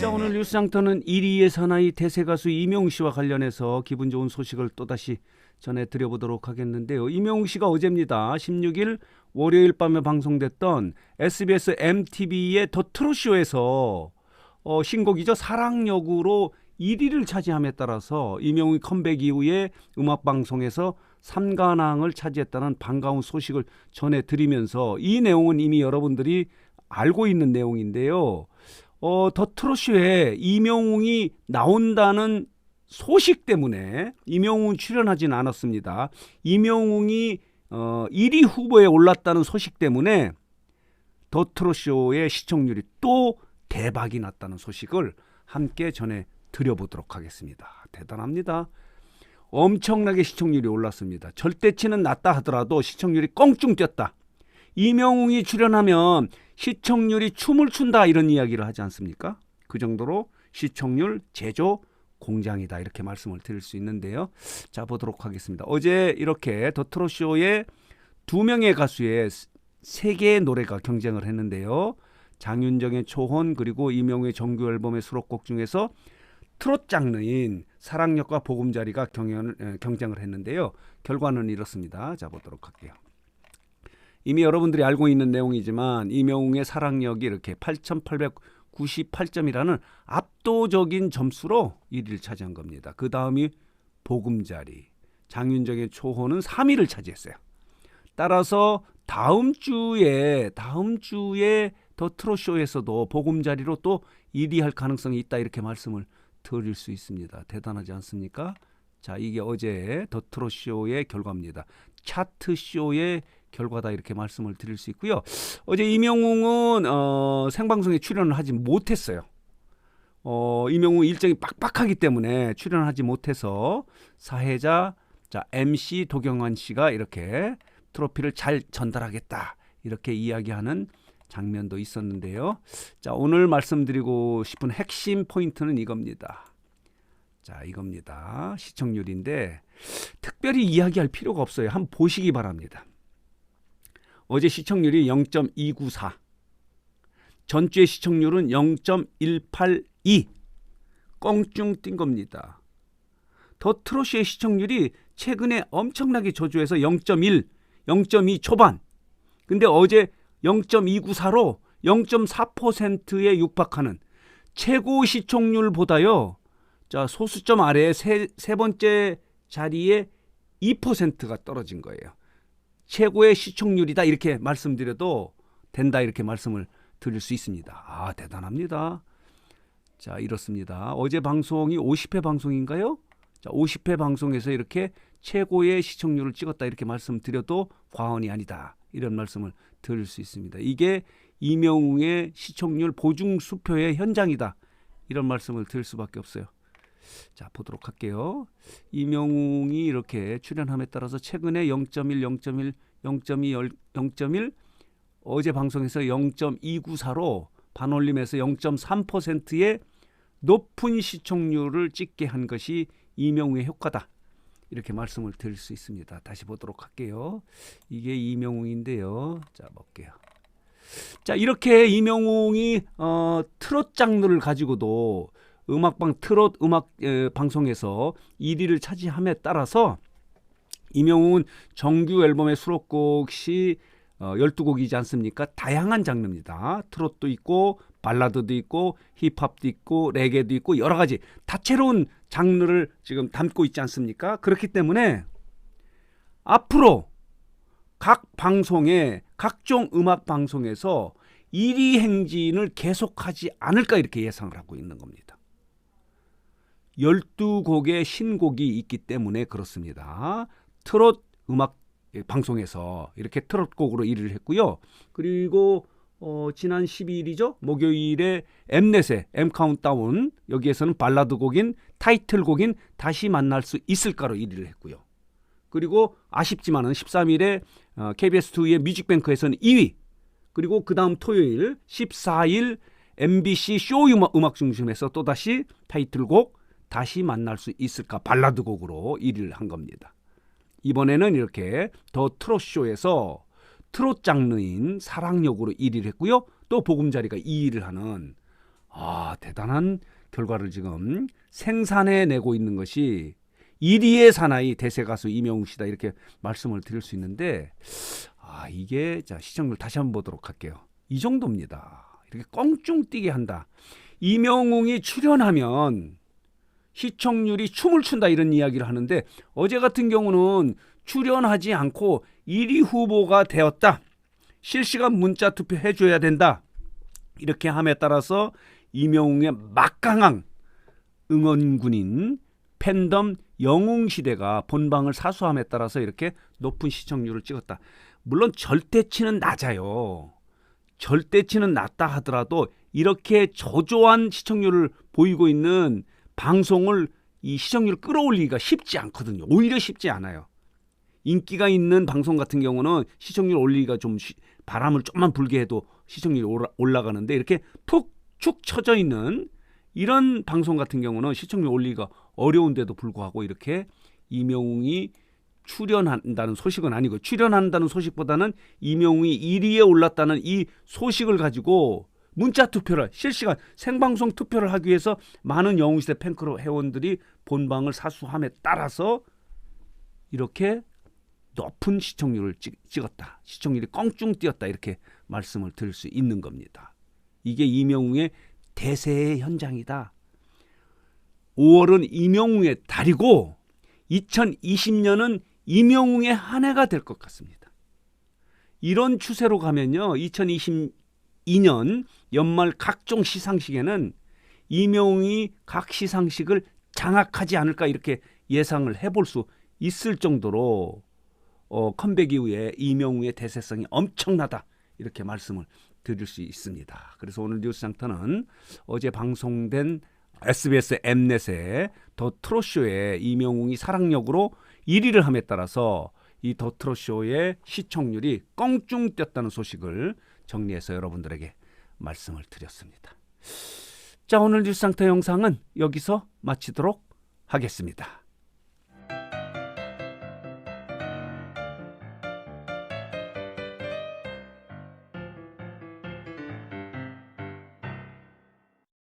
자 오늘 뉴스장터는 1위의 사나이 대세 가수 이명웅 씨와 관련해서 기분 좋은 소식을 또다시 전해드려보도록 하겠는데요. 이명웅 씨가 어제입니다. 16일 월요일 밤에 방송됐던 SBS MTV의 더 트롯쇼에서 어, 신곡이죠. 사랑역으로 1위를 차지함에 따라서 이명웅이 컴백 이후에 음악방송에서 3관왕을 차지했다는 반가운 소식을 전해드리면서 이 내용은 이미 여러분들이 알고 있는 내용인데요. 어, 더 트롯쇼에 이명웅이 나온다는 소식 때문에 이명웅 출연하진 않았습니다. 이명웅이 어, 1위 후보에 올랐다는 소식 때문에 더 트롯쇼의 시청률이 또 대박이 났다는 소식을 함께 전해 드려보도록 하겠습니다. 대단합니다. 엄청나게 시청률이 올랐습니다. 절대치는 낮다 하더라도 시청률이 껑충 뛰었다. 이명웅이 출연하면 시청률이 춤을 춘다 이런 이야기를 하지 않습니까? 그 정도로 시청률 제조 공장이다 이렇게 말씀을 드릴 수 있는데요. 자 보도록 하겠습니다. 어제 이렇게 더 트롯 쇼에 두 명의 가수의 세 개의 노래가 경쟁을 했는데요. 장윤정의 초혼 그리고 이명우의 정규 앨범의 수록곡 중에서 트롯 장르인 사랑역과 보금자리가 경연을, 에, 경쟁을 했는데요. 결과는 이렇습니다. 자 보도록 할게요. 이미 여러분들이 알고 있는 내용이지만 이명웅의 사랑역이 이렇게 8,898점이라는 압도적인 점수로 1위를 차지한 겁니다. 그 다음이 보금자리, 장윤정의 초호는 3위를 차지했어요. 따라서 다음 주에 다음 주에 더 트롯쇼에서도 보금자리로 또 1위 할 가능성이 있다 이렇게 말씀을 드릴 수 있습니다. 대단하지 않습니까? 자, 이게 어제 더 트롯쇼의 결과입니다. 차트 쇼의 결과다 이렇게 말씀을 드릴 수 있고요. 어제 이명웅은 어, 생방송에 출연을 하지 못했어요. 어, 이명웅 일정이 빡빡하기 때문에 출연하지 못해서 사회자 자 MC 도경환 씨가 이렇게 트로피를 잘 전달하겠다 이렇게 이야기하는 장면도 있었는데요. 자 오늘 말씀드리고 싶은 핵심 포인트는 이겁니다. 자 이겁니다. 시청률인데 특별히 이야기할 필요가 없어요. 한번 보시기 바랍니다. 어제 시청률이 0.294. 전주의 시청률은 0.182. 껑충 뛴 겁니다. 더 트롯의 시청률이 최근에 엄청나게 저조해서 0.1, 0.2 초반. 근데 어제 0.294로 0.4%에 육박하는 최고 시청률보다요. 자, 소수점 아래에 세, 세 번째 자리에 2%가 떨어진 거예요. 최고의 시청률이다 이렇게 말씀드려도 된다 이렇게 말씀을 드릴 수 있습니다. 아 대단합니다. 자 이렇습니다. 어제 방송이 50회 방송인가요? 자 50회 방송에서 이렇게 최고의 시청률을 찍었다 이렇게 말씀드려도 과언이 아니다 이런 말씀을 드릴 수 있습니다. 이게 이명웅의 시청률 보증 수표의 현장이다 이런 말씀을 드릴 수밖에 없어요. 자 보도록 할게요. 이명웅이 이렇게 출연함에 따라서 최근에 0.1, 0.1, 0.2, 0.1 어제 방송에서 0.294로 반올림에서 0.3%의 높은 시청률을 찍게 한 것이 이명웅의 효과다. 이렇게 말씀을 드릴 수 있습니다. 다시 보도록 할게요. 이게 이명웅인데요. 자 볼게요. 자 이렇게 이명웅이 어, 트롯 장르를 가지고도 음악방 트롯 음악 에, 방송에서 1위를 차지함에 따라서 이명웅은 정규 앨범의 수록곡이 어, 12곡이지 않습니까? 다양한 장르입니다. 트롯도 있고 발라드도 있고 힙합도 있고 레게도 있고 여러 가지 다채로운 장르를 지금 담고 있지 않습니까? 그렇기 때문에 앞으로 각 방송에 각종 음악 방송에서 1위 행진을 계속하지 않을까 이렇게 예상을 하고 있는 겁니다. 12곡의 신곡이 있기 때문에 그렇습니다. 트롯 음악 방송에서 이렇게 트롯곡으로 1위를 했고요. 그리고 어, 지난 12일이죠. 목요일에 엠넷의 M 카운트다운 여기에서는 발라드 곡인 타이틀곡인 다시 만날 수 있을까로 1위를 했고요. 그리고 아쉽지만은 13일에 어, KBS2의 뮤직뱅크에서는 2위. 그리고 그 다음 토요일 14일 MBC 쇼 음악, 음악 중심에서 또다시 타이틀곡 다시 만날 수 있을까 발라드 곡으로 1위를 한 겁니다. 이번에는 이렇게 더 트롯 쇼에서 트롯 장르인 사랑역으로 1위를 했고요. 또 보금자리가 2위를 하는 아, 대단한 결과를 지금 생산해 내고 있는 것이 1위의 사나이 대세 가수 이명웅 씨다 이렇게 말씀을 드릴 수 있는데 아, 이게 자, 시청률 다시 한번 보도록 할게요. 이 정도입니다. 이렇게 껑충 뛰게 한다. 이명웅이 출연하면 시청률이 춤을 춘다 이런 이야기를 하는데 어제 같은 경우는 출연하지 않고 1위 후보가 되었다. 실시간 문자 투표 해 줘야 된다. 이렇게 함에 따라서 이명웅의 막강한 응원군인 팬덤 영웅 시대가 본방을 사수함에 따라서 이렇게 높은 시청률을 찍었다. 물론 절대치는 낮아요. 절대치는 낮다 하더라도 이렇게 저조한 시청률을 보이고 있는 방송을 이 시청률을 끌어올리기가 쉽지 않거든요. 오히려 쉽지 않아요. 인기가 있는 방송 같은 경우는 시청률 올리기가 좀 쉬- 바람을 좀만 불게 해도 시청률이 올라, 올라가는데 이렇게 푹축 처져 있는 이런 방송 같은 경우는 시청률 올리기가 어려운데도 불구하고 이렇게 이명웅이 출연한다는 소식은 아니고 출연한다는 소식보다는 이명웅이 1위에 올랐다는 이 소식을 가지고 문자 투표를 실시간 생방송 투표를 하기 위해서 많은 영웅시대 팬클럽 회원들이 본방을 사수함에 따라서 이렇게 높은 시청률을 찍, 찍었다. 시청률이 껑충 뛰었다. 이렇게 말씀을 드릴 수 있는 겁니다. 이게 이명웅의 대세의 현장이다. 5월은 이명웅의 달이고 2020년은 이명웅의 한 해가 될 것 같습니다. 이런 추세로 가면요. 2022년 연말 각종 시상식에는 이명웅이 각 시상식을 장악하지 않을까 이렇게 예상을 해볼 수 있을 정도로 어, 컴백 이후에 이명웅의 대세성이 엄청나다 이렇게 말씀을 드릴 수 있습니다. 그래서 오늘 뉴스장터는 어제 방송된 SBS 엠넷의 더 트롯쇼의 이명웅이 사랑력으로 1위를 함에 따라서 이 더 트롯쇼의 시청률이 껑충 뛰었다는 소식을 정리해서 여러분들에게 말씀을 드렸습니다. 자 오늘 뉴스상터 영상은 여기서 마치도록 하겠습니다.